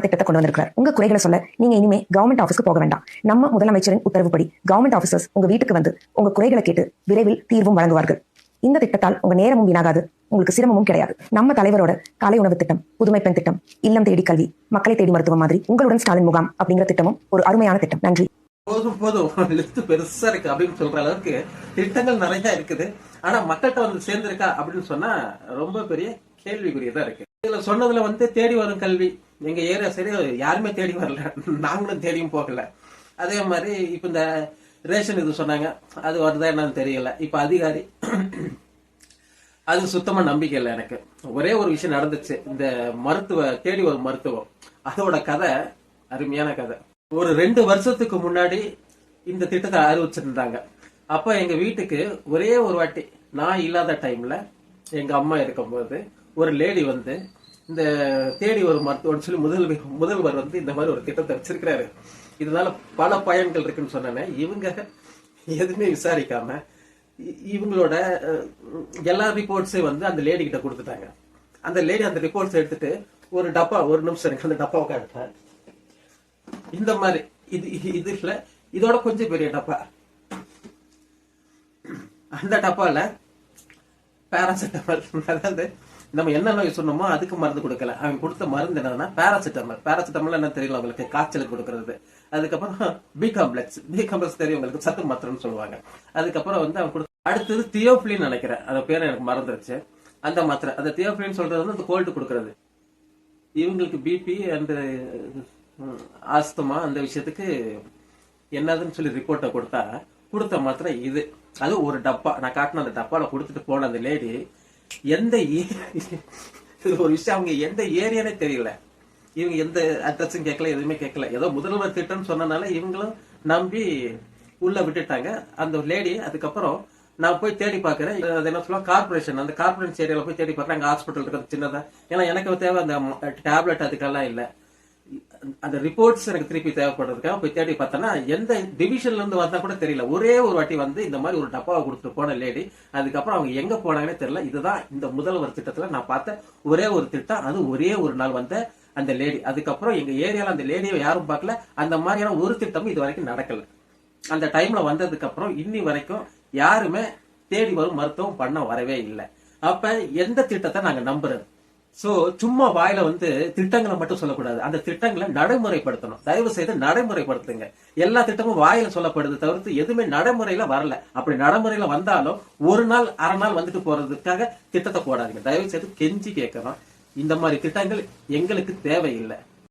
திட்டத்தை கொண்டு வந்திருக்கிறார். உங்க குறைகளை சொல்ல நீங்க இனிமே கவர்மெண்ட் ஆஃபீஸ்க்கு போக வேண்டாம். நம்ம முதலமைச்சரின் உத்தரவுப்படி கவர்மெண்ட் ஆஃபீஸர்ஸ் உங்க வீட்டுக்கு வந்து உங்க குறைகளை கேட்டு விரைவில் தீர்வும் வழங்குவார்கள். இந்த திட்டத்தால் உங்க நேரமும் வீணாகாது. உங்களுக்கு சிரமமும் கிடையாது. நம்ம தலைவரோட காலை உணவு திட்டம் புதுமை பெண் திட்டம் இல்லம் தேடி கல்வி மக்களை தேடி மருத்துவம் மாதிரி உங்களுடன் ஸ்டாலின் முகாம் அப்படிங்கிற திட்டமும் ஒரு அருமையான திட்டம். நன்றி. போதும் போதும். லிஸ்ட் பெருசா இருக்கு அப்படின்னு சொல்ற அளவுக்கு திட்டங்கள் நிறைய இருக்குது. ஆனா மக்கள்கிட்ட வந்து சேர்ந்திருக்கா அப்படின்னு சொன்னா ரொம்ப பெரிய கேள்விக்குரியதா இருக்கு. இதுல சொன்னதுல வந்து தேடி வரும் கல்வி எங்க ஏரியா சரி யாருமே தேடி வரல. நாங்களும் தேடியும் போகல. அதே மாதிரி இப்ப இந்த ரேஷன் இது சொன்னாங்க. அது வருதா என்னன்னு தெரியல. இப்ப அதிகாரி அது சுத்தமா நம்பிக்கை இல்லை எனக்கு. ஒரே ஒரு விஷயம் நடந்துச்சு. இந்த மருத்துவ தேடி வரும் மருத்துவம். அதோட கதை அருமையான கதை. ஒரு ரெண்டு வருஷத்துக்கு முன்னாடி இந்த திட்டத்தை அறிவிச்சிருந்தாங்க. அப்ப எங்க வீட்டுக்கு ஒரே ஒரு வாட்டி நான் இல்லாத டைம்ல எங்க அம்மா இருக்கும்போது ஒரு லேடி வந்து இந்த தேடி வரும் மருத்துவம்னு சொல்லி முதல் முதல்வர் வந்து இந்த மாதிரி ஒரு திட்டத்தை வச்சிருக்கிறாரு. இதனால பல பயன்கள் இருக்குன்னு சொன்னேன் இவங்க எதுவுமே விசாரிக்காம இ- இவங்களோட எல்லா ரிப்போர்ட்ஸையும் வந்து அந்த லேடி கிட்ட கொடுத்துட்டாங்க. அந்த லேடி அந்த ரிப்போர்ட்ஸ் எடுத்துட்டு ஒரு டப்பா ஒரு நிமிஷம் எனக்கு அந்த டப்பாவை காட்டுறேன் இந்த மாதிரி இது இது- இது இதோட கொஞ்சம் பெரிய டப்பா. அந்த டப்பால பேராசிட்டமால் அதாவது நம்ம என்ன நோய் சொன்னோமோ அதுக்கு மருந்து கொடுக்கல. அவன் கொடுத்த மருந்து என்னன்னா பேராசிட்டமல் பேராசிட்டமல் என்ன தெரியல உங்களுக்கு? காய்ச்சல் கொடுக்கறது. அதுக்கப்புறம் பி காம்ப்ளெக்ஸ் பி காம்ப்ளெக்ஸ் தெரியும் உங்களுக்கு. சத்து மாத்திரம்னு சொல்லுவாங்க. அதுக்கப்புறம் வந்து அவன் கொடுத்த அடுத்தது தியோப்ளின் நினைக்கிறேன். அந்த பேர் எனக்கு மறந்துருச்சு. அந்த மாத்திரை. அந்த தியோப்ளின் சொல்றது வந்து அந்த கோல்டு கொடுக்கறது. இவங்களுக்கு பிபி அந்த ஆஸ்துமா அந்த விஷயத்துக்கு என்னதுன்னு சொல்லி ரிப்போர்ட்டை கொடுத்தா கொடுத்த மாத்திரை இது. அது ஒரு டப்பா. நான் காட்டின அந்த டப்பாவில் கொடுத்துட்டு போன அந்த லேடி எந்த இது ஒரு விஷயம் அவங்க எந்த ஏரியானே தெரியல. இவங்க எந்த அட்ரஸும் கேட்கல எதுவுமே கேட்கல. ஏதோ முதல்வர் திட்டம்னு சொன்னனால இவங்களும் நம்பி உள்ள விட்டுட்டாங்க. அந்த லேடி அதுக்கப்புறம் நான் போய் தேடி பார்க்கறேன். அது என்ன சொல்லுவாங்க? கார்பரேஷன் அந்த கார்பரேஷன் ஏரியால போய் தேடி பார்க்கறேன். அங்க ஹாஸ்பிட்டல் இருக்கிறது சின்னதா. ஏன்னா எனக்கு தேவை அந்த டேப்லெட் அதுக்கெல்லாம் இல்லை. அந்த ரிப்போர்ட்ஸ் எனக்கு திருப்பி தேவைப்படுறதுக்காக போய் தேடி பார்த்தோன்னா எந்த டிவிஷன்ல இருந்து வந்தா கூட தெரியல. ஒரே ஒரு வாட்டி வந்து இந்த மாதிரி ஒரு டப்பாவை கொடுத்துட்டு போன லேடி அதுக்கப்புறம் அவங்க எங்க போனாங்கன்னே தெரியல. இதுதான் இந்த முதல்வர் திட்டத்துல நான் பார்த்த ஒரே ஒரு திட்டம். அது ஒரே ஒரு நாள் வந்த அந்த லேடி அதுக்கப்புறம் எங்க ஏரியால அந்த லேடியை யாரும் பார்க்கல. அந்த மாதிரியான ஒரு திட்டமும் இது வரைக்கும் நடக்கல. அந்த டைம்ல வந்ததுக்கு அப்புறம் இன்னி வரைக்கும் யாருமே தேடி வரும் மருத்துவம் பண்ண வரவே இல்லை. அப்ப எந்த திட்டத்தை நாங்க நம்புறது? சோ சும்மா வாயில வந்து திட்டங்களை மட்டும் சொல்லக்கூடாது. அந்த திட்டங்களை நடைமுறைப்படுத்தணும். தயவு செய்து நடைமுறைப்படுத்துங்க. எல்லா திட்டமும் வாயில சொல்லப்படுது தவிர்த்து எதுவுமே நடைமுறையில வரல. அப்படி நடைமுறையில வந்தாலும் ஒரு நாள் அரை நாள் வந்துட்டு போறதுக்காக திட்டத்தை போடாதீங்க. தயவு செய்து கெஞ்சி கேட்கணும். இந்த மாதிரி திட்டங்கள் எங்களுக்கு தேவையில்லை.